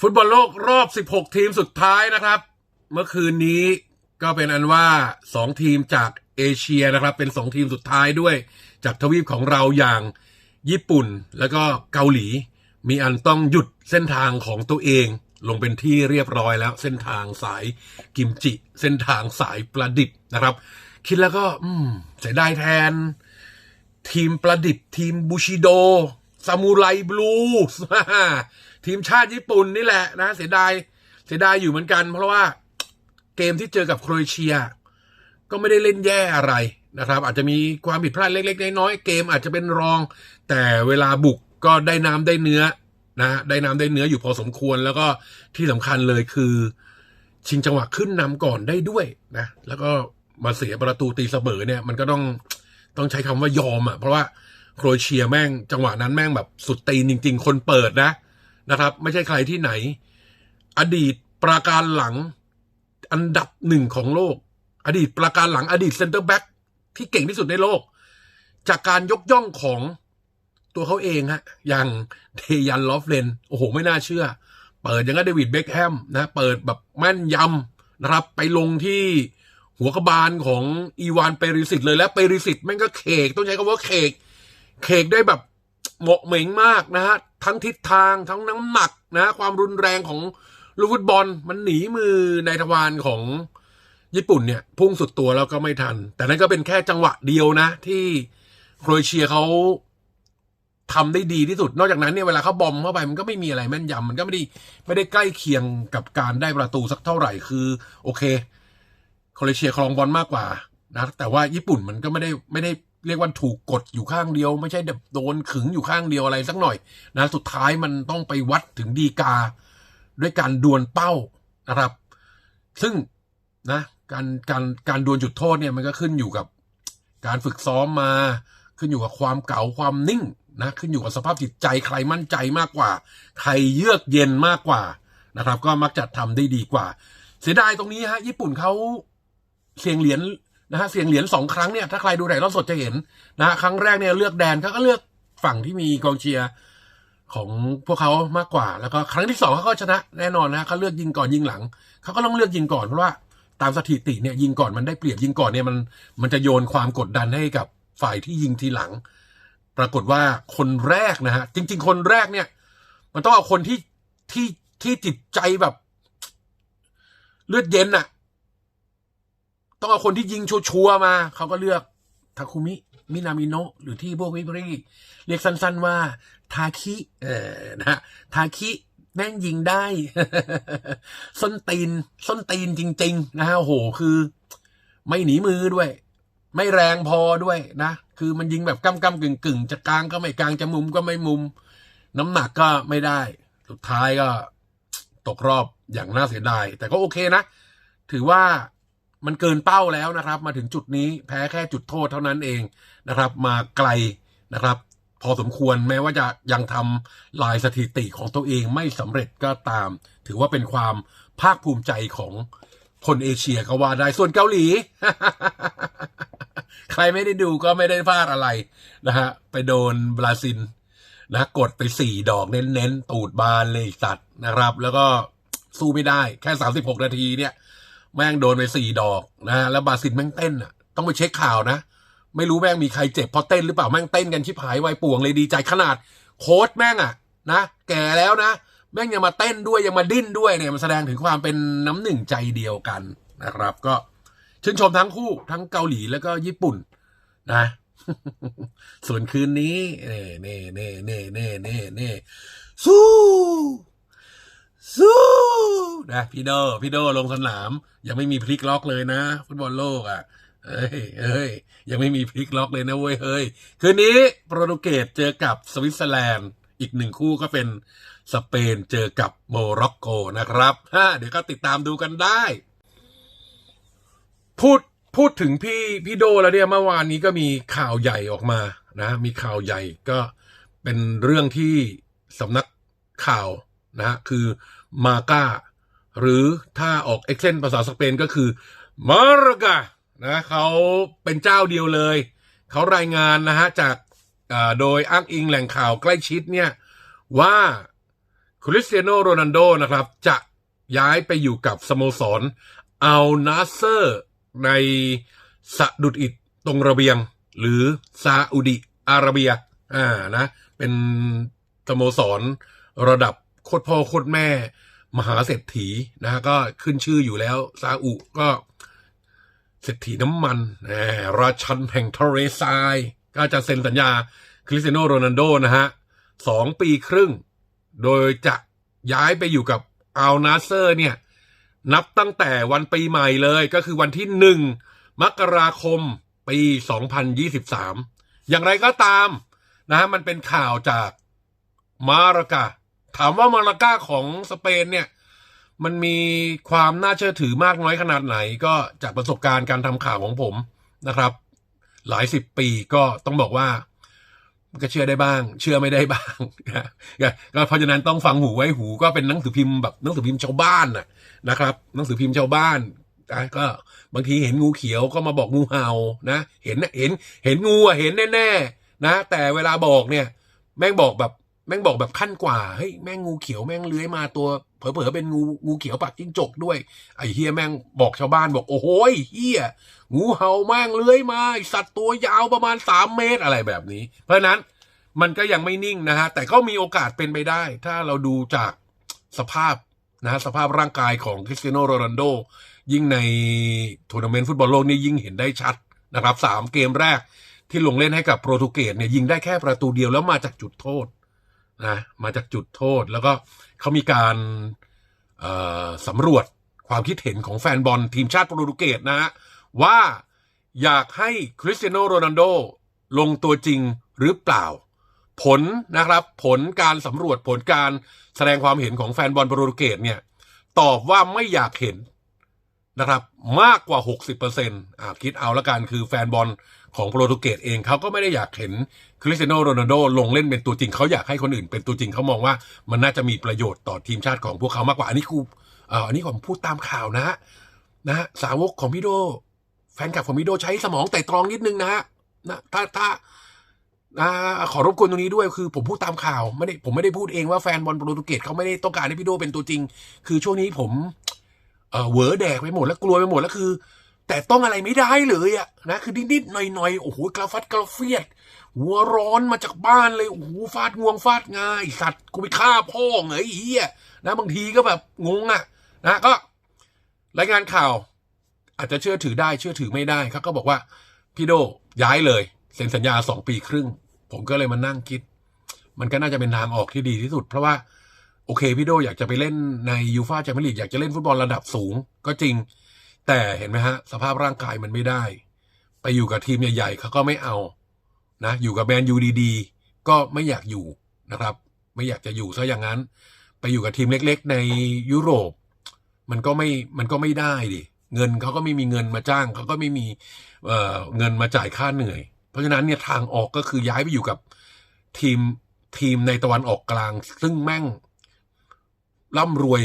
ฟุตบอลโลกรอบ 16 ทีมสุดท้ายนะครับ เมื่อคืนนี้ก็เป็นอันว่า 2 ทีมจากเอเชียนะครับ เป็น 2 ทีมสุดท้ายด้วย จากทวีปของเราอย่างญี่ปุ่นแล้วก็เกาหลี มีอันต้องหยุดเส้นทางของตัวเอง ลงเป็นที่เรียบร้อยแล้ว เส้นทางสายกิมจิ เส้นทางสายประดิษฐ์นะครับ คิดแล้วก็ อืมเสียดายแทน ทีมประดิษฐ์ทีมบูชิโดซามูไรบลู ทีมชาติญี่ปุ่นนี่แหละนะ เสียดายเสียดายอยู่เหมือนกัน เพราะว่าเกมที่เจอกับโครเอเชีย ก็ไม่ได้เล่นแย่อะไรนะครับ อาจจะมีความผิดพลาดเล็ก ๆ น้อยๆเกมอาจจะเป็นรอง แต่เวลาบุกก็ได้น้ำได้เนื้อนะได้น้ำได้เนื้ออยู่พอสมควรแล้วก็ที่สำคัญเลยคือ ชิงจังหวะขึ้นนำก่อนได้ด้วยนะ แล้วก็มาเสียประตูตีเสมอเนี่ยมันก็ต้องต้องใช้คำว่ายอมอะเพราะว่าโครเอเชียแม่งจังหวะนั้นแม่งแบบสุดตีนจริง ๆ คนเปิดนะ นะครับ ไม่ใช่ใครที่ไหน อดีตประการหลังอันดับหนึ่งของโลก อดีตประการหลังอดีตเซนเตอร์แบ็กที่เก่งที่สุดในโลก จากการยกย่องของตัวเขาเองฮะ อย่างเทยันลอฟเลน โอ้โห ไม่น่าเชื่อ เปิดอย่างกับเดวิดเบคแฮมนะ เปิดแบบแม่นยำนะครับ ไปลงที่หัวกระบาลของอีวานเปริสิตเลยและเปริสิตแม่งก็เคกต้องใช้คำว่าเคกเคกได้แบบ เหมาะเหม่งมากนะฮะทั้งทิศทางทั้งน้ำหนักนะความรุนแรงของลูกฟุตบอลมันหนีมือในทวารของญี่ปุ่นเนี่ย พุ่งสุดตัวแล้วก็ไม่ทัน แต่นั่นก็เป็นแค่จังหวะเดียวนะ ที่โครเอเชียเขาทำได้ดีที่สุด นอกจากนั้นเนี่ยเวลาเขาบอมเข้าไปมันก็ไม่มีอะไรแม่นยำมันก็ไม่ได้ไม่ได้ใกล้เคียงกับการได้ประตูสักเท่าไหร่คือ โอเคโครเอเชียครองบอลมากกว่านะแต่ว่าญี่ปุ่นมันก็ไม่ได้ไม่ได้ เรียกว่าถูกกดอยู่ข้างเดียว ไม่ใช่แบบโดนขึงอยู่ข้างเดียวอะไรสักหน่อยนะสุดท้ายมันต้องไปวัดถึงดีกา ด้วยการดวลเป้านะครับ ซึ่งนะการการการดวลจุดโทษเนี่ยมันก็ขึ้นอยู่กับการฝึกซ้อมมา ขึ้นอยู่กับความเก่าความนิ่งนะขึ้นอยู่กับสภาพจิตใจใครมั่นใจมากกว่า ใครเยือกเย็นมากกว่านะครับ ก็มักจะทำได้ดีกว่า เสียดายตรงนี้ฮะญี่ปุ่นเขาเสียงเหรียญ นะฮะเสียงเหรียญสองครั้งเนี่ยถ้าใครดูถ่ายทอดสดจะเห็นนะฮะครั้งแรกเนี่ยเลือกแดนเขาก็เลือกฝั่งที่มีกองเชียร์ของพวกเขามากกว่า แล้วก็ครั้งที่สองเขาก็ชนะแน่นอนนะเขาเลือกยิงก่อนยิงหลังเขาก็ต้องเลือกยิงก่อนเพราะว่าตามสถิติเนี่ยยิงก่อนมันได้เปรียบยิงก่อนเนี่ยมันมันจะโยนความกดดันให้กับฝ่ายที่ยิงทีหลัง ปรากฏว่าคนแรกนะฮะจริง ๆ คนแรกเนี่ย มันต้องเอาคนที่ที่ที่จิตใจแบบ เลือดเย็นอะ ต้องเอาคนที่ยิงชัวร์มา เขาก็เลือกทาคุมิ มินามิโนะหรือที่พวกวิบรีเรียกสั้นๆว่า ทาคิ เออนะฮะทาคิแม่งยิงได้ ส้นตีน ส้นตีนจริง ๆ นะฮะโหคือ ไม่หนีมือด้วย ไม่แรงพอด้วยนะ คือมันยิงแบบก้ำก้ำกึ่งกึ่งจะกลางก็ไม่กลางจะมุมก็ไม่มุม น้ำหนักก็ไม่ได้ สุดท้ายก็ ตกรอบอย่างน่าเสียดาย แต่ก็โอเคนะ ถือว่า มันเกินเป้าแล้วนะครับ มาถึงจุดนี้แพ้แค่จุดโทษเท่านั้นเองนะครับ มาไกลนะครับ พอสมควรแม้ว่าจะยังทำลายสถิติของตัวเองไม่สำเร็จก็ตาม ถือว่าเป็นความภาคภูมิใจของคนเอเชียก็ว่าได้ส่วนเกาหลี ใครไม่ได้ดูก็ไม่ได้พลาดอะไรนะฮะไปโดนบราซิลนะกดไปสี่ดอกเน้นๆ ตูดบานเลยสัตว์นะครับ แล้วก็สู้ไม่ได้แค่สามสิบหกนาทีเนี่ย แม่งโดนไปสี่ดอกนะแล้วบาซิลแม่งเต้นอะต้องไปเช็คข่าวนะ ไม่รู้แม่งมีใครเจ็บเพราะเต้นหรือเปล่าแม่งเต้นกันชิบหายไวป่วงเลยดีใจขนาดโค้ชแม่งอะนะแก่แล้วนะ แม่งยังมาเต้นด้วยยังมาดิ้นด้วยเนี่ยมันแสดงถึงความเป็นน้ำหนึ่งใจเดียวกันนะครับ ก็ชื่นชมทั้งคู่ทั้งเกาหลีแล้วก็ญี่ปุ่นนะ ส่วนคืนนี้เน่เน่เน่เน่เน่เน่เน่สู้ สู้นะพี่โดพี่โดลงสนาม ยังไม่มีพลิกล็อกเลยนะ ฟุตบอลโลกอะ่ะเอ้ยเอ้ยยังไม่มีพลิกล็อกเลยนะเว้ยเฮ้ยคืนนี้โปรตุเกสเจอกับสวิตเซอร์แลนด์ อีกหนึ่งคู่ก็เป็นสเปนเจอกับโมร็อกโกนะครับฮะเดี๋ยวก็ติดตามดูกันได้ พูดพูดถึงพี่พี่โดแล้วเนี่ยเมื่อวานนี้ก็มีข่าวใหญ่ออกมานะ มีข่าวใหญ่ก็เป็นเรื่องที่สำนักข่าวนะฮะคือ มาก้า หรือถ้าออกเอ็กเซนภาษาสเปนก็คือมารกานะเขาเป็นเจ้าเดียวเลย เขารายงานนะฮะ จากโดยอ้างอิงแหล่งข่าวใกล้ชิดเนี่ย ว่าคริสเตียโนโรนัลโดนะครับ จะย้ายไปอยู่กับสโมสรอัลนาเซอร์ในสะดุดอิดตรงระเบียง หรือซาอุดิอาระเบียอ่านะ เป็นสโมสรระดับ โคตรพ่อโคตรแม่ มหาเศรษฐีนะฮะก็ขึ้นชื่ออยู่แล้วซาอุก็เศรษฐีน้ำมันราชันแห่งทะเลทราย ก็จะเซ็นสัญญาคริสเตียโนโรนัลโดนะฮะสองปีครึ่ง โดยจะย้ายไปอยู่กับอัลนาเซอร์เนี่ย นับตั้งแต่วันปีใหม่เลยก็คือวันที่หนึ่งมกราคมปี 2023 อย่างไรก็ตามนะฮะมันเป็นข่าวจากมารากา ถามว่ามาลากาของสเปนเนี่ย มันมีความน่าเชื่อถือมากน้อยขนาดไหน ก็จากประสบการณ์การทำข่าวของผมนะครับ หลายสิบปีก็ต้องบอกว่าก็เชื่อได้บ้าง เชื่อไม่ได้บ้างก็เพราะฉะนั้นต้องฟังหูไว้หูก็เป็นหนังสือพิมพ์แบบหนังสือพิมพ์ชาวบ้านนะนะครับ หนังสือพิมพ์ชาวบ้านก็บางทีเห็นงูเขียวก็มาบอกงูเห่านะ เห็นเห็นเห็นงูเห็นแน่ๆนะ แต่เวลาบอกเนี่ย แม่งบอกแบบ แม่งบอกแบบขั้นกว่าเฮ้ยแม่งงูเขียวแม่งเลื้อยมาตัว เผลอๆเป็นงูงูเขียวปากจิ้งจกด้วยไอ้เฮียแม่งบอกชาวบ้านบอกโอ้โหยเฮียงูเห่าแม่งเลื้อยมาสัตว์ตัวยาวประมาณสามเมตรอะไรแบบนี้ เพราะฉะนั้นมันก็ยังไม่นิ่งนะฮะแต่ก็มีโอกาสเป็นไปได้ ถ้าเราดูจากสภาพนะฮะสภาพร่างกายของคริสเตียโนโรนัลโดยิ่งในทัวร์นาเมนต์ฟุตบอลโลกนี่ยิ่งเห็นได้ชัดนะครับสามเกมแรกที่ลงเล่นให้กับโปรตุเกสเนี่ยยิงได้แค่ประตูเดียวแล้วมาจากจุดโทษ นะมาจากจุดโทษแล้วก็เขามีการสำรวจความคิดเห็นของแฟนบอลทีมชาติโปรตุเกสนะฮะว่าอยากให้คริสเตียโนโรนัลโดลงตัวจริงหรือเปล่า ผลนะครับ ผลการสำรวจผลการแสดงความเห็นของแฟนบอลโปรตุเกสเนี่ย ตอบว่าไม่อยากเห็น นะครับ มากกว่า 60%อ่าคิดเอาละกันคือแฟนบอลของโปรตุเกสเองเขาก็ไม่ได้อยากเห็นคริสเตียโนโรนัลโดลงเล่นเป็นตัวจริงเขาอยากให้คนอื่นเป็นตัวจริงเขามองว่ามันน่าจะมีประโยชน์ต่อทีมชาติของพวกเขามากกว่า อันนี้ครูอ่ออันนี้ผมพูดตามข่าวนะฮะนะฮะสาวกของพี่โด แฟนคลับของพี่โดใช้สมองแต่ตรองนิดนึงนะฮะนะถ้าถ้าอ่าขอรบกวนตรงนี้ด้วยคือผมพูดตามข่าวไม่ได้ผมไม่ได้พูดเองว่าแฟนบอลโปรตุเกสเขาไม่ได้ต้องการให้พี่โดเป็นตัวจริง คือช่วงนี้ผม เออเหวอแดกไปหมดแล้วกลัวไปหมดแล้วคือ แต่ต้องอะไรไม่ได้เลยอะนะคือนิดๆหน่อยๆโอ้โหกระฟัดกระเฟียด หัวร้อนมาจากบ้านเลยโอ้โหฟาดงวงฟาดง่ายสัตว์กูไปฆ่าพ่อเหงยไอ้เหี้ยนะบางทีก็แบบงงอะนะก็รายงานข่าว อาจจะเชื่อถือได้เชื่อถือไม่ได้เขาก็บอกว่าพี่โดย้ายเลยเซ็นสัญญาสองปีครึ่ง ผมก็เลยมานั่งคิด มันก็น่าจะเป็นทางออกที่ดีที่สุด เพราะว่า โอเคพี่โดอยากจะไปเล่นในยูฟาแชมเปี้ยนลีกอยากจะเล่นฟุตบอลระดับสูงก็จริง แต่เห็นไหมฮะ สภาพร่างกายมันไม่ได้ ไปอยู่กับทีมใหญ่ๆเขาก็ไม่เอานะอยู่กับแมนยูดีๆก็ไม่อยากอยู่นะครับ ไม่อยากจะอยู่ซะอย่างนั้น ไปอยู่กับทีมเล็กๆ ในยุโรป มันก็ไม่มันก็ไม่ได้ดิเงินเขาก็ไม่มีเงินมาจ้างเขาก็ไม่มีเอ่อเงินมาจ่ายค่าเหนื่อย เพราะฉะนั้นเนี่ยทางออกก็คือย้ายไปอยู่กับทีมทีมในตะวันออกกลาง ซึ่งแม่ง ร่ำรวย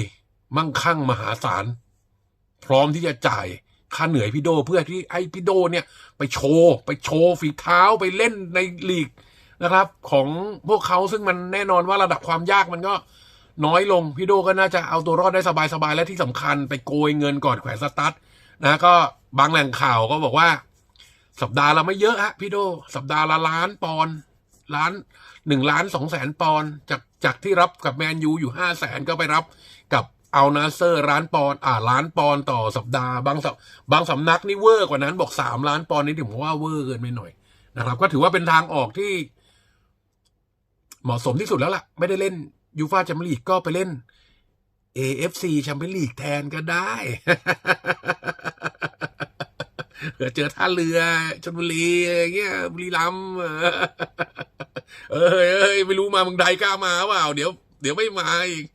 มั่งคั่งมหาศาล พร้อมที่จะจ่ายค่าเหนื่อยพี่โดเพื่อที่ไอ้พี่โดเนี่ยไปโชว์ไปโชว์ฝีเท้าไปเล่นในลีกนะครับ ของพวกเขาซึ่งมันแน่นอนว่าระดับความยากมันก็น้อยลงพี่โดก็น่าจะเอาตัวรอดได้สบายๆและที่สำคัญไปโกยเงินก่อนแขวนสตาร์ทนะก็บางแหล่งข่าวก็บอกว่า สัปดาห์ละไม่เยอะฮะพี่โด สัปดาห์ละล้านปอนล้านหนึ่งล้านสองแสนปอนจาก จากที่รับกับแมนยูอยู่ห้าแสนก็ไปรับกับเอานาเซอร์ล้านปอน์อ่าล้านปอนต่อสัปดาห์บางสับางสำนักนี่เวอร์กว่านั้นบอกสามล้านปอนด์นี่ถึงว่าเวอร์เกินไปหน่อยนะครับ ก็ถือว่าเป็นทางออกที่ เหมาะสมที่สุดแล้วล่ะ ไม่ได้เล่นยูฟาแชมเปี้ยนลีกก็ไปเล่น AFC แชมเปี้ยนลีกแทนก็ได้เผื่อเจอท่าเรือชนบุรีอะไรเงี้ยบุรีรัมย์ เอ้ยเอ้ยไม่รู้มาเมืองไทยกล้ามาเปล่าเดี๋ยว เดี๋ยวไม่มาอีก